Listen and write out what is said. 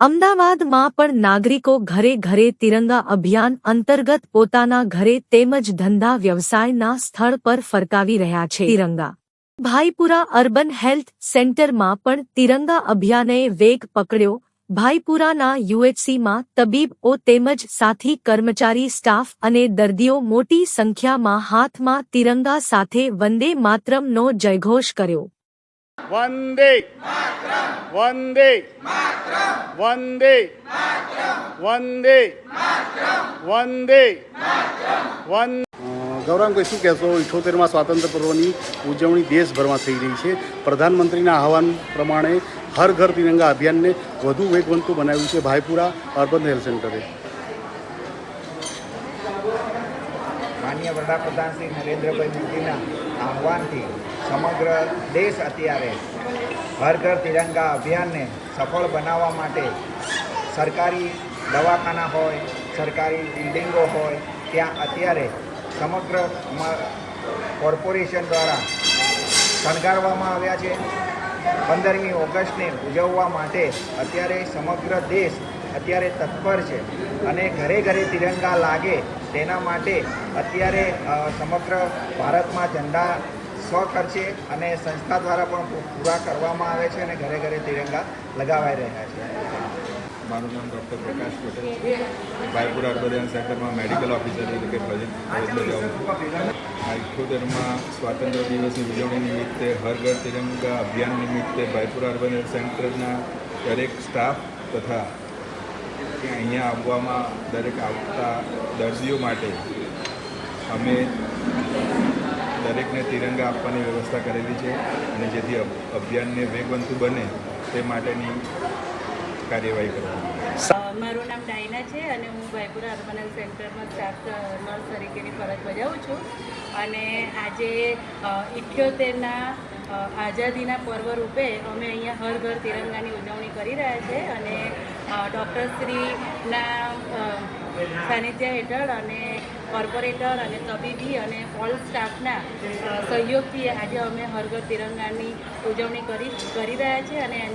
અમદાવાદમાં પણ નાગરિકો ઘરે ઘરે તિરંગા અભિયાન અંતર્ગત પોતાના ઘરે તેમજ ધંધા વ્યવસાયના સ્થળ પર ફરકાવી રહ્યા છે. તિરંગા. ભાઈપુરા અર્બન હેલ્થ સેન્ટરમાં પણ તિરંગા અભિયાને વેગ પકડ્યો ભાઈપુરાના યુએચસીમાં તબીબો તેમજ સાથી કર્મચારી સ્ટાફ અને દર્દીઓ મોટી સંખ્યામાં હાથમાં તિરંગા સાથે વંદે માતરમનો જયઘોષ કર્યો. વંદે વંદે વંદે વંદે વંદે વંદે ગૌરાંગભાઈ, શું કહેશો? ઇઠોતેરમાં સ્વાતંત્ર્ય પર્વની ઉજવણી દેશભરમાં થઈ રહી છે. પ્રધાનમંત્રીના આહવાન પ્રમાણે હર ઘર તિરંગા અભિયાનને વધુ વેગવંતું બનાવ્યું છે ભાઈપુરા અર્બન હેલ્થ સેન્ટરે. માન્ય વડાપ્રધાન શ્રી નરેન્દ્રભાઈ મોદીના આહવાનથી સમગ્ર દેશ અત્યારે હર ઘર તિરંગા અભિયાનને સફળ બનાવવા માટે સરકારી દવાખાના હોય, સરકારી બિલ્ડિંગો હોય, ત્યાં અત્યારે સમગ્ર કોર્પોરેશન દ્વારા શણગારવામાં આવ્યા છે. પંદરમી ઓગસ્ટને ઉજવવા માટે અત્યારે સમગ્ર દેશ અત્યારે તત્પર છે અને ઘરે ઘરે તિરંગા લાગે તેના માટે અત્યારે સમગ્ર ભારતમાં ઝંડા સ્વખર્ચે અને સંસ્થા દ્વારા પણ પૂરા કરવામાં આવે છે અને ઘરે ઘરે તિરંગા લગાવાઈ રહ્યા છે. મારું નામ ડૉક્ટર પ્રકાશ પટેલ ભાઈપુરા અર્બન સેન્ટરમાં મેડિકલ ઓફિસર તરીકે ફરજ બજાવું ઇઠ્ઠોતેરમાં સ્વાતંત્ર્ય દિવસની ઉજવણી નિમિત્તે હર ઘર તિરંગા અભિયાન નિમિત્તે ભાઈપુરા અર્બન સેન્ટરના દરેક સ્ટાફ તથા અહીંયા આવવામાં દરેક આવતા દર્દીઓ માટે અમે દરેકને તિરંગા આપવાની વ્યવસ્થા કરેલી છે અને જેથી અભ- અભિયાનને વેગવંતુ બને તે માટેની કાર્યવાહી કરવામાં મારું નામ ડાયના છે અને હું ભાઈપુરા અર્બનલ સેન્ટરમાં સ્ટાફ નર્સ તરીકેની ફરજ બજાવું છું. અને આજે ઇઠ્યોતેરના આઝાદીના પર્વ રૂપે અમે અહીંયા હર ઘર તિરંગાની ઉજવણી કરી રહ્યા છે અને ડૉક્ટરશ્રીના શ્રીના સાનિધ્ય હેઠળ અને કોર્પોરેટર અને તબીબી અને ઓલ સ્ટાફના સહયોગથી આજે અમે હર ઘર તિરંગાની ઉજવણી કરી કરી રહ્યા છીએ અને